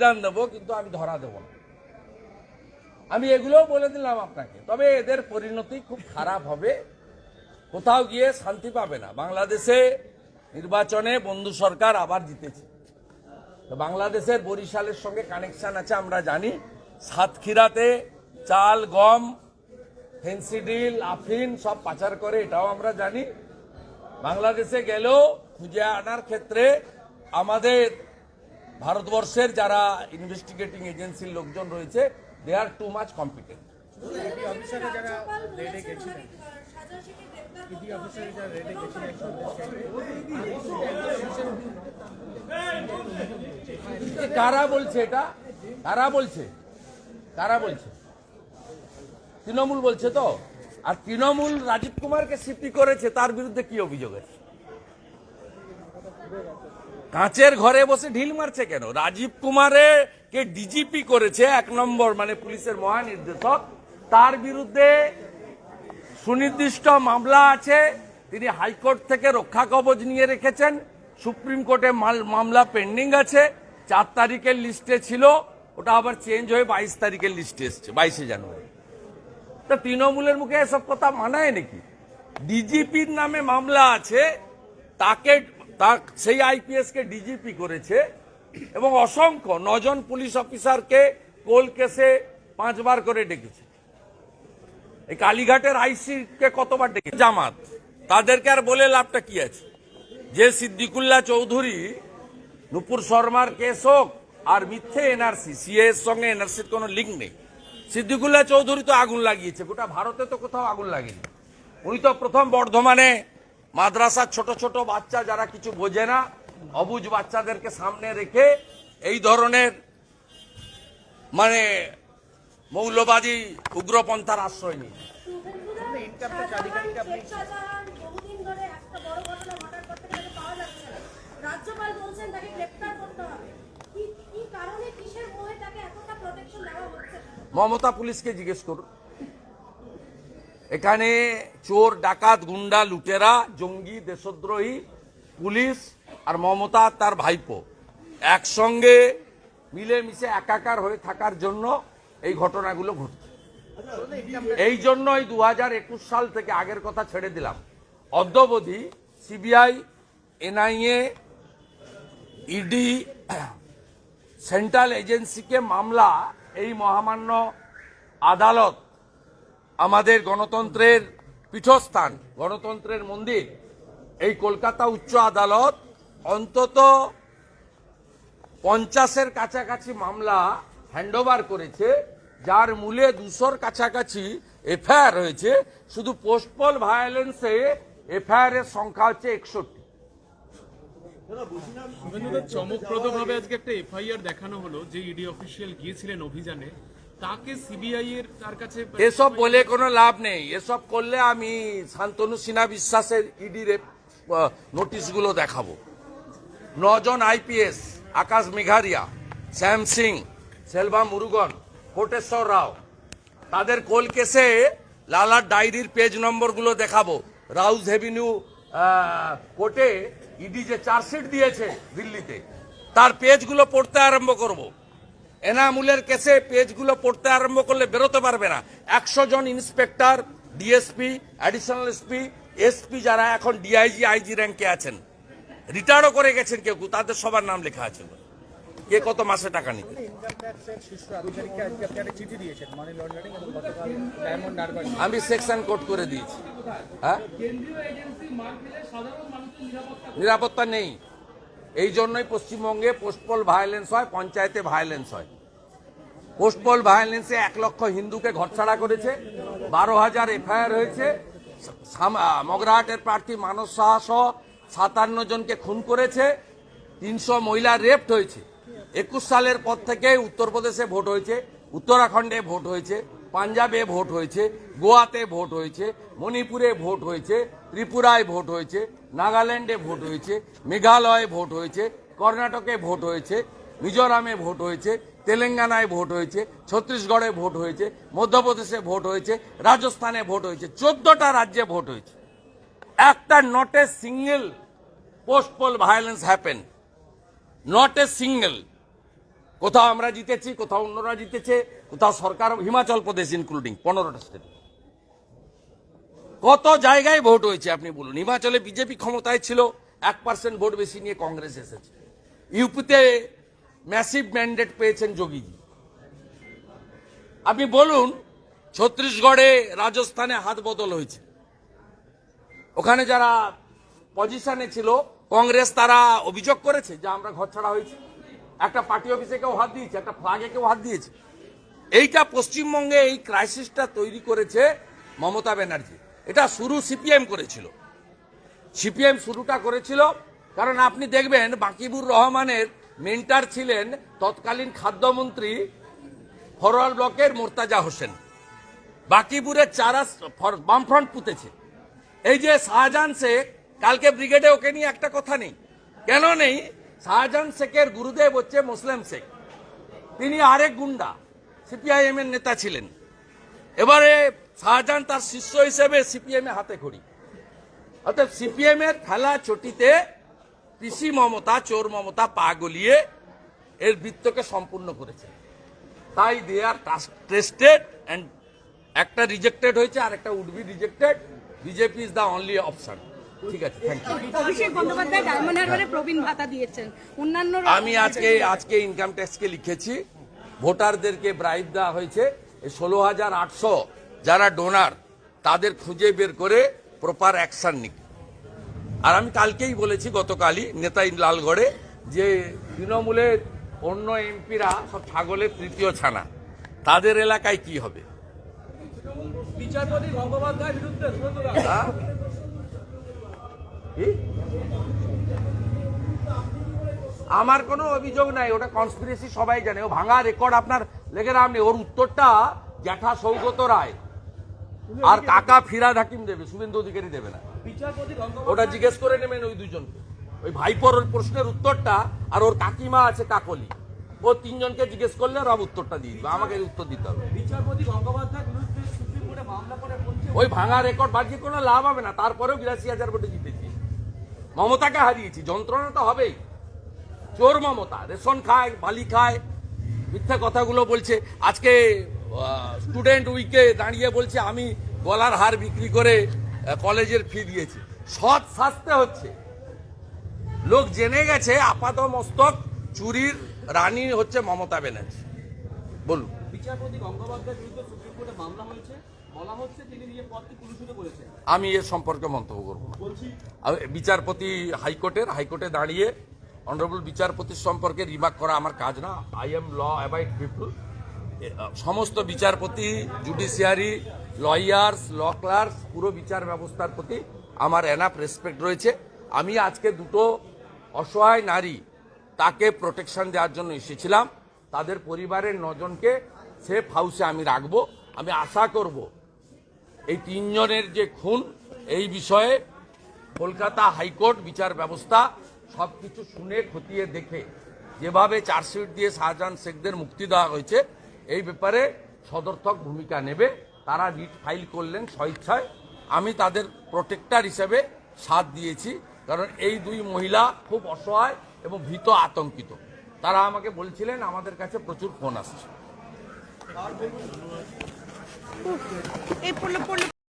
দান দেবো, কিন্তু আমি ধরা দেবো না। আমি এগুলোও বলে দিলাম আপনাকে। তবে এদের পরিণতি খুব খারাপ হবে। কোথাও গিয়ে শান্তি পাবে না। বাংলাদেশে নির্বাচনে বন্ধু সরকার আবার জিতেছে। তো বাংলাদেশের বরিশালের সঙ্গে কানেকশান আছে, আমরা জানি। সাতক্ষীরাতে চাল, গম ফেন্সিডিল আফিন সব পাচার করে, এটাও আমরা জানি। বাংলাদেশে গেলেও খুঁজে আনার ক্ষেত্রে আমাদের ভারতবর্ষের যারা ইনভেস্টিগেটিং এজেন্সির লোকজন রয়েছে they are too much competent কারা বলছে এটা? কারা বলছে? কারা বলছে? তৃণমূল বলছে তো? আর তৃণমূল রাজীব কুমারকে সিপি করেছে তার বিরুদ্ধে কি অভিযোগ আছে? কাঁচের ঘরে বসে ঢিল মারছে কেন? রাজীব কুমারে কে ডিজিপি করেছে, এক নম্বর মানে পুলিশের মহানির্দেশক, তার বিরুদ্ধে সুনির্দিষ্ট মামলা আছে। তিনি হাইকোর্ট থেকে রক্ষা কবচ নিয়ে রেখেছেন। সুপ্রিম কোর্টে মাল- মামলা পেন্ডিং আছে। চার তারিখের লিস্টে ছিল, ওটা আবার চেঞ্জ হয়ে বাইশ তারিখের লিস্টে এসছে, বাইশে জানুয়ারি। তা তৃণমূলের মুখে এসব কথা মানায় নাকি? ডিজিপির নামে মামলা আছে, তাকে তা- সেই আইপিএস কে ডিজিপি করেছে এবং অসংখ্য নজন পুলিশ অফিসারকে কোল কেসে পাঁচবার করে ডেকেছে। এই কালীঘাটের আইসি কে কতবার ডেকে জামাত। তাদেরকে আর বলে লাভটা কি আছে? যে সিদ্দিকুল্লাহ চৌধুরী, নুপুর শর্মার কেস হোক আর মিথ্যে এনআরসি সিএ এর সঙ্গে এনআরসির কোনো লিঙ্ক নেই। সিদ্দিকুল্লাহ চৌধুরী তো আগুন লাগিয়েছে। গোটা ভারতে তো কোথাও আগুন লাগেনি। উনি তো প্রথম বর্ধমানে মাদ্রাসার ছোট ছোট বাচ্চা যারা কিছু বোঝে না, অবুজ বাচ্চাদেরকে সামনে রেখে এই ধরনের মানে মৌলবাদী উগ্রপন্থার আশ্রয় নিয়ে? মমতা পুলিশকে জিজ্ঞেস করুন এখানে চোর, ডাকাত, গুন্ডা, লুটেরা, জঙ্গি, দেশদ্রোহী, পুলিশ আর মমতা তার ভাইপো একসঙ্গে মিলেমিশে একাকার হয়ে থাকার জন্য এই ঘটনাগুলো ঘটছে। এই জন্যই দু হাজার একুশ সাল থেকে আগের কথা ছেড়ে দিলাম। অদ্যবধি সিবিআই, এনআইএ, ইডি, সেন্ট্রাল এজেন্সিকে মামলা, এই মহামান্য আদালত আমাদের গণতন্ত্রের পীঠস্থান, গণতন্ত্রের মন্দির, এই কলকাতা উচ্চ আদালত অন্তত পঞ্চাশের কাছাকাছি মামলা হ্যান্ডওভার করেছে, যার মূলে দুশোর কাছাকাছি এফআইআর হয়েছে, শুধু পোস্টপল ভায়োলেন্সে এফআইআর এর সংখ্যা হচ্ছে একষট্টি। চমকপ্রদভাবে আজকে একটা এফআইআর দেখানো হলো, যে ইডি অফিসিয়াল গিয়েছিলেন অভিযানে। তাকে সিবিআই এর তার কাছে এসব বলে কোনো লাভ নেই। এসব করলে আমি শান্তনু সিনহা বিশ্বাসের ইডির নোটিশগুলো দেখাবো। নজন আইপিএস আকাশ মেঘারিয়া শ্যাম সিং সেলভা মুরুগন কোটেশ্বর রাও তাদের কোল কেসে লালার ডায়েরির পেজ নম্বরগুলো দেখাবো। রাউজ হেভিনিউ কোর্টে ইডি যে চার্জশিট দিয়েছে দিল্লিতে তার পেজগুলো পড়তে আরম্ভ করব। এনামুলের কেসে পেজগুলো পড়তে আরম্ভ করলে বেরোতে পারবে না। একশো জন inspector, DSP additional SP SP যারা এখন ডিআইজি আইজি র্যাঙ্কে আছেন। রিটায়ারও করে গেছেন কেউ তাদের সবার নাম লেখা আছে। কে কত মাসে টাকা নিতে আমি সেকশন কোড করে দিয়েছি। হ্যাঁ? নিরাপত্তা নেই। এই জন্যই পশ্চিমবঙ্গে পোস্টপল ভায়োলেন্স হয়, পঞ্চায়েতে ভায়োলেন্স হয়। পোস্টপল ভায়োলেন্সে এক লক্ষ হিন্দুকে ঘরছাড়া করেছে, বারো হাজার এফআইআর হয়েছে মগরাহাটের প্রার্থী মানস সাহা সহ সাতান্ন জনকে খুন করেছে, তিনশো মহিলা রেপড হয়েছে। একুশ সালের পর থেকে উত্তরপ্রদেশে ভোট হয়েছে, উত্তরাখণ্ডে ভোট হয়েছে। পাঞ্জাবে ভোট হয়েছে গোয়াতে ভোট হয়েছে মণিপুরে ভোট হয়েছে ত্রিপুরায় ভোট হয়েছে নাগাল্যান্ডে ভোট হয়েছে মেঘালয়ে ভোট হয়েছে কর্ণাটকে ভোট হয়েছে মিজোরামে ভোট হয়েছে তেলেঙ্গানায় ভোট হয়েছে ছত্তিশগড়ে ভোট হয়েছে মধ্যপ্রদেশে ভোট হয়েছে রাজস্থানে ভোট হয়েছে চোদ্দটা রাজ্যে ভোট হয়েছে একটা not a single post poll violence happen not a single কোথাও আমরা জিতেছি, কোথাও অন্যরা জিতেছে, কোথাও সরকার হিমাচল প্রদেশ ইনক্লুডিং পনেরোটা স্টেট কত জায়গায় ভোট হয়েছে আপনি বলুন। হিমাচলে বিজেপি ক্ষমতায় ছিল, এক পার্সেন্ট ভোট বেশি নিয়ে কংগ্রেস এসেছে। ইউপিতে ম্যাসিভ ম্যান্ডেট পেয়েছেন যোগীজি। আপনি বলুন, ছত্তিশগড়ে রাজস্থানে হাত বদল হয়েছে। ওখানে যারা পজিশনে ছিল, কংগ্রেস তারা অভিযোগ করেছে যে আমরা ঘর ছাড়া হয়েছে। একটা পার্টি অফিসে কেউ হাত দিয়েছে, একটা ফ্লাগে কেউ হাত দিয়েছে। এইটা পশ্চিমবঙ্গে এই ক্রাইসিসটা তৈরি করেছে মমতা ব্যানার্জি। এটা শুরু সিপিএম করেছিল। সিপিএম শুরুটা করেছিল কারণ আপনি দেখবেন বাকিবুর রহমানের মেন্টার ছিলেন তৎকালীন খাদ্যমন্ত্রী ফরওয়ার্ড ব্লকের মোর্তাজা হোসেন। বাকিপুরের চারা ফর- বামফ্রন্ট পুঁতেছে। এই যে শাহজাহান শেখ, কালকে ব্রিগেডে ওকে নিয়ে একটা কথা নেই। কেন নেই? শাহজাহান শেখের গুরুদেব হচ্ছে মুসলিম শেখ। তিনি আরেক গুন্ডা সিপিআইএম এর নেতা ছিলেন। এবারে শাহজাহান তার শিষ্য হিসেবে সিপিএম এ হাতে খড়ি। অর্থাৎ সিপিএম এর খেলা চটিতে পিসি মমতা, চোর মমতা পা গলিয়ে এর বৃত্তকে সম্পূর্ণ করেছে। তাই দে আর টেস্টেড অ্যান্ড একটা রিজেক্টেড হয়েছে আর একটা would be rejected BJP is the only option ঠিক আছে থ্যাংক ইউ অভিষেক বন্দ্যোপাধ্যায় ডায়মন্ড হারবারে প্রবীণ ভাতা দিয়েছেন। অন্যান্য আমি আজকে আজকে ইনকাম ট্যাক্সকে লিখেছি। ভোটারদেরকে ব্রাইব দেওয়া হয়েছে। ষোলো হাজার আটশো যারা ডোনার তাদের খুঁজে বের করে প্রপার অ্যাকশন নিক। আর আমি কালকেই বলেছি গতকালই নেতাই লালগড়ে যে তৃণমূলের অন্য এমপিরা সব ছাগলের তৃতীয় ছানা। তাদের এলাকায় কি হবে? বিচারপতি গঙ্গোপাধ্যায়ের বিরুদ্ধে? আমার কোনো অভিযোগ নাই ওটা কনস্পিরেসি সবাই জানে। ও ভাঙা রেকর্ড আপনার লেগে নাম নেই। ওর উত্তরটা জ্যাঠা সৌগত রায়। আর কাকা ফিরাদ হাকিম দেবে শুভেন্দু অধিকারী দেবে না। ওটা জিজ্ঞেস করে নেবেন ওই দুজনকে। ওই ভাইপোর ওর প্রশ্নের উত্তরটা আর ওর কাকিমা আছে কাকলি। ও তিনজনকে জিজ্ঞেস করলে ওরা উত্তরটা দিয়ে দিবে। আমাকে উত্তর দিতে হবে। ওই ভাঙা রেকর্ড বাজিয়ে কোনো লাভ হবে না। তারপরেও বিরাশি হাজার ভোটে জিতেছি মমতাকে হারিয়েছি, যন্ত্রণা তো হবেই। চোর মমতা, রেশন খায়, বালি খায়, মিথ্যা কথাগুলো বলছে। আজকে স্টুডেন্ট উইকে দাঁড়িয়ে বলছে, আমি গলার হার বিক্রি করে কলেজের ফি দিয়েছি। সৎ শাস্তে হচ্ছে। লোক জেনে গেছে আপাত মস্তক চুরির রানী হচ্ছে মমতা ব্যানার্জি। বলুন। বিচারপতি গঙ্গোপাধ্যায়ের বিরুদ্ধে সুপ্রিম কোর্টে মামলা হয়েছে। আমি এর সম্পর্কে মন্তব্য করব বিচারপতি হাইকোর্টের হাইকোর্টে দাঁড়িয়ে অনারেবল বিচারপতির সম্পর্কে রিমার্ক করা আমার কাজ না। I am law abide people সমস্ত বিচারপতি জুডিশিয়ারি লয়ার্স ল ক্লার্কস পুরো বিচার ব্যবস্থার প্রতি আমার এনাফ রেসপেক্ট রয়েছে। আমি আজকে দুটো অসহায় নারী তাকে প্রোটেকশন দেওয়ার জন্য এসেছিলাম। তাদের পরিবারের নজনকে সেফ হাউসে আমি রাখব। আমি আশা করব এই তিনজনের যে খুন, এই বিষয়ে কলকাতা হাইকোর্ট বিচার ব্যবস্থা সব কিছু শুনে, খতিয়ে দেখে, যেভাবে চার্জশিট দিয়ে শাহজাহান শেখদের মুক্তি দেওয়া হয়েছে, এই ব্যাপারে সদর্থক ভূমিকা নেবে। তারা রিট ফাইল করলেন স্বেচ্ছায় আমি তাদের প্রোটেক্টর হিসেবে সাথ দিয়েছি, কারণ এই দুই মহিলা খুব অসহায় এবং ভীত আতঙ্কিত। তারা আমাকে বলছিলেন, আমাদের কাছে প্রচুর ফোন আসছে। এই পড়লো পড়লো